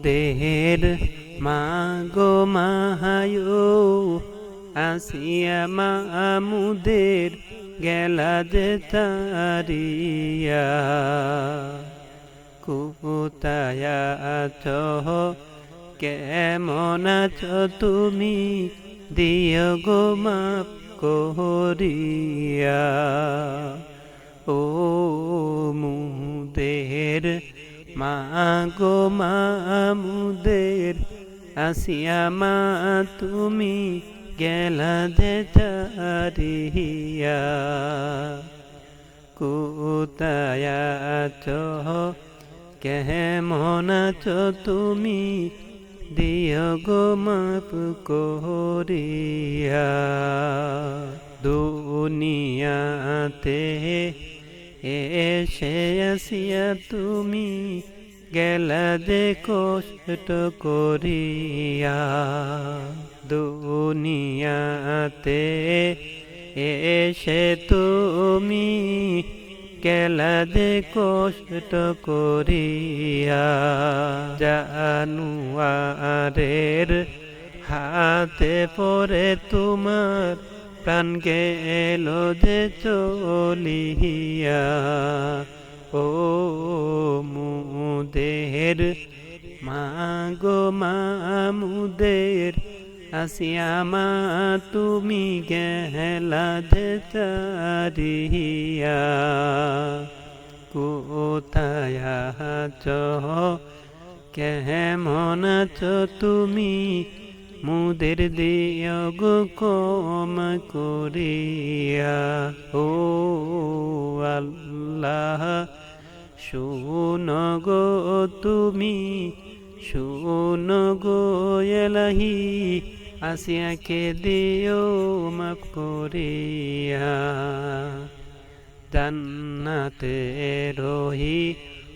মুদের মাগো মাহায়ো, আসিয়া মামুদের গেলা যে তারিয়া। কোথায় আছো কেমন আছো তুমি? দিয় গো মাপ ও মুদের মা গো মামুদের আসিয়া মা, তুমি গেলা যে চারিয়া কোথায় আছো? কেমন আছো তুমি? দিয় গো মাপ করিয়া। দুনিয়াতে এসে আসিয়া তুমি গেলা যে কষ্ট করিয়া দুনিয়াতে এসে তুমি গেলা যে কষ্ট করিয়া জানুয়ারের হাতে পরে তোমার প্রাণ গেল যে চলিয়া। ও মুদের মাগো মামুদের আসিয়া মা, তুমি গেলা যে চারিয়া। কোথায় আছো? কেমন আছো তুমি? মুদের দিয় গো কম করিয়া, ও আল্লাহ, শুন গো তুমি, শুন গো এলাহি, আসিয়াকে দিও মাফ করিয়া। জান্নাতে রহি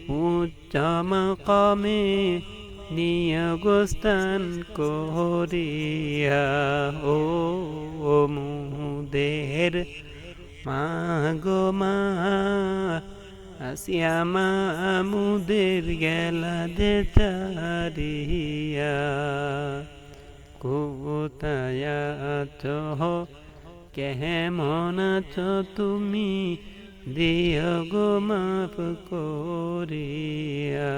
উচ্চ নিয়গস্থান করিয়া ও মুদের মা গো মা, আসিয়া মামুদের গেলা দে তারিয়া আছো কেমন আছো তুমি? দিয় গো মাপ করিয়া।